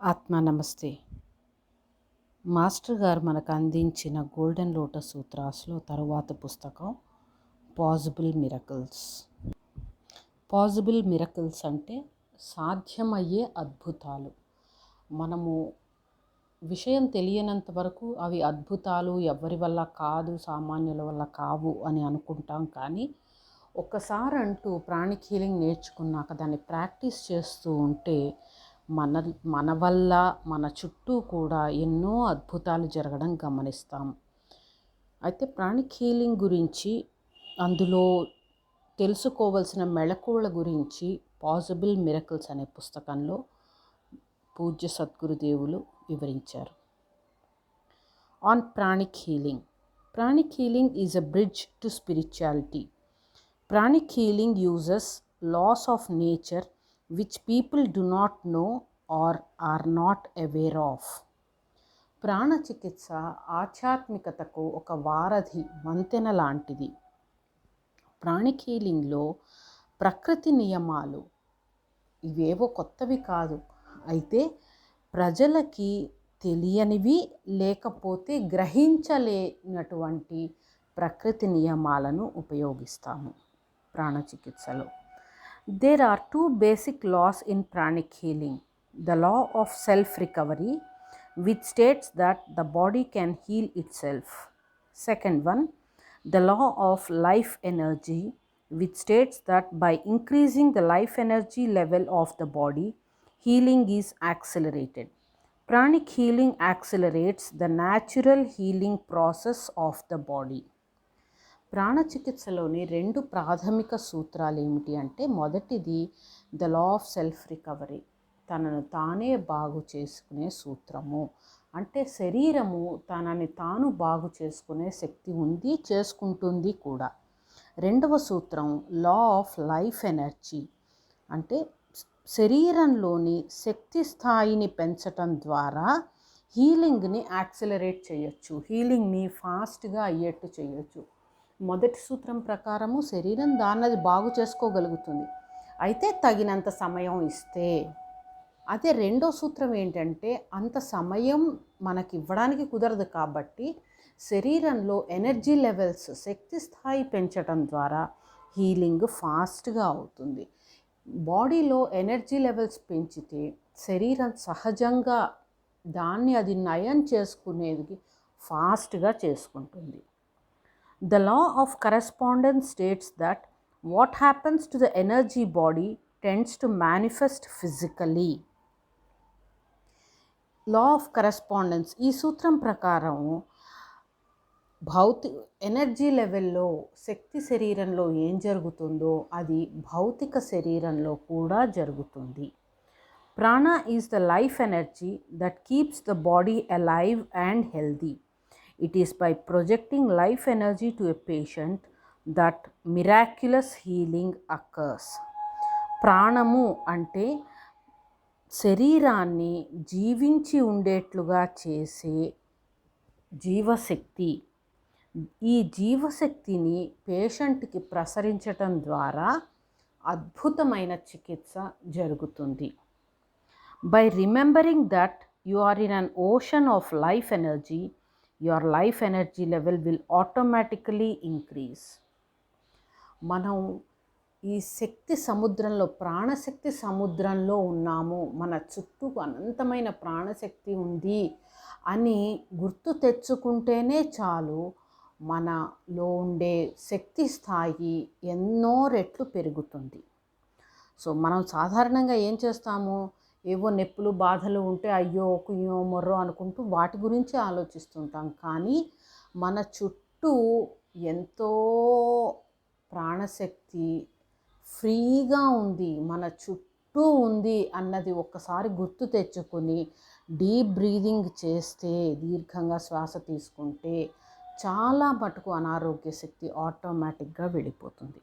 ఆత్మ నమస్తే. మాస్టర్ గారు మనకు అందించిన గోల్డెన్ లోటస్ సూత్రాస్లో తరువాత పుస్తకం పాజిబుల్ మిరకల్స్. పాజిబుల్ మిరకల్స్ అంటే సాధ్యమయ్యే అద్భుతాలు. మనము విషయం తెలియనంత వరకు అవి అద్భుతాలు ఎవరి వల్ల కాదు సామాన్యుల వల్ల కావు అని అనుకుంటాం కానీ ఒక్కసారి అంటూ ప్రాణిక్ హీలింగ్ నేర్చుకున్నాక దాన్ని ప్రాక్టీస్ చేస్తూ ఉంటే మన మన వల్ల మన చుట్టూ కూడా ఎన్నో అద్భుతాలు జరగడం గమనిస్తాం. అయితే ప్రాణిక్ హీలింగ్ గురించి అందులో తెలుసుకోవలసిన మెళకువల గురించి పాసిబుల్ మిరకల్స్ అనే పుస్తకంలో పూజ్య సద్గురుదేవులు వివరించారు. On pranic healing. Pranic healing is a bridge to spirituality. Pranic healing uses laws of nature which people do not know or are not aware of ప్రాణ చికిత్స ఆధ్యాత్మికతకు ఒక వారధి వంతెన లాంటిది. ప్రాణిక్ హీలింగ్లో ప్రకృతి నియమాలు ఇవేవో కొత్తవి కాదు. అయితే ప్రజలకి తెలియనివి లేకపోతే గ్రహించలేనటువంటి ప్రకృతి నియమాలను ఉపయోగిస్తాము ప్రాణచికిత్సలో There are two basic laws in pranic healing the law of self recovery, which states that the body can heal itself. Second one, the law of life energy, which states that by increasing the life energy level of the body, healing is accelerated. Pranic healing accelerates the natural healing process of the body. ప్రాణచికిత్సలోని రెండు ప్రాథమిక సూత్రాలు ఏమిటి అంటే మొదటిది the law of self recovery. తనను తానే బాగు చేసుకునే సూత్రము. అంటే శరీరము తనని తాను బాగు చేసుకునే శక్తి ఉంది చేసుకుంటుంది కూడా. రెండవ సూత్రం లా ఆఫ్ లైఫ్ ఎనర్జీ. అంటే శరీరంలోని శక్తి స్థాయిని పెంచటం ద్వారా హీలింగ్ని యాక్సిలరేట్ చేయొచ్చు. హీలింగ్ని ఫాస్ట్గా అయ్యేట్టు చేయొచ్చు. మొదటి సూత్రం ప్రకారము శరీరం దాన్నది బాగు చేసుకోగలుగుతుంది. అయితే తగినంత సమయం ఇస్తే అదే రెండో సూత్రం ఏంటంటే అంత సమయం మనకి ఇవ్వడానికి కుదరదు కాబట్టి శరీరంలో ఎనర్జీ లెవెల్స్ శక్తి స్థాయి పెంచడం ద్వారా హీలింగ్ ఫాస్ట్గా అవుతుంది. బాడీలో ఎనర్జీ లెవెల్స్ పెంచితే శరీరం సహజంగా దాన్ని అది నయం చేసుకునేది ఫాస్ట్గా చేసుకుంటుంది. The law of correspondence states that what happens to the energy body tends to manifest physically. Law of correspondence ఈ సూత్రం ప్రకారం భౌతి ఎనర్జీ లెవెల్లో శక్తి శరీరంలో ఏం జరుగుతుందో అది భౌతిక శరీరంలో కూడా జరుగుతుంది prana is the life energy that keeps the body alive and healthy it is by projecting life energy to a patient that miraculous healing occurs ప్రాణము అంటే శరీరాన్ని జీవించి ఉండేట్లుగా చేసే జీవశక్తి. ఈ జీవశక్తిని పేషెంట్కి ప్రసరించటం ద్వారా అద్భుతమైన చికిత్స జరుగుతుంది. By remembering that you are in an ocean of life energy your life energy level will automatically increase మనం ఈ శక్తి సముద్రంలో ప్రాణశక్తి సముద్రంలో ఉన్నాము. మన చుట్టూ అనంతమైన ప్రాణశక్తి ఉంది అని గుర్తు తెచ్చుకుంటేనే చాలు మనలో ఉండే శక్తి స్థాయి ఎన్నో రెట్లు పెరుగుతుంది. సో మనం సాధారణంగా ఏం చేస్తాము? ఏవో నొప్పులు బాధలు ఉంటే అయ్యో కుయ్యో మొర్రో అనుకుంటూ వాటి గురించి ఆలోచిస్తుంటాం. కానీ మన చుట్టూ ఎంతో ప్రాణశక్తి ఫ్రీగా ఉంది మన చుట్టూ ఉంది అన్నది ఒక్కసారి గుర్తు తెచ్చుకొని డీప్ బ్రీదింగ్ చేస్తే దీర్ఘంగా శ్వాస తీసుకుంటే చాలా మటుకు అనారోగ్య శక్తి ఆటోమేటిక్గా వెళ్ళిపోతుంది.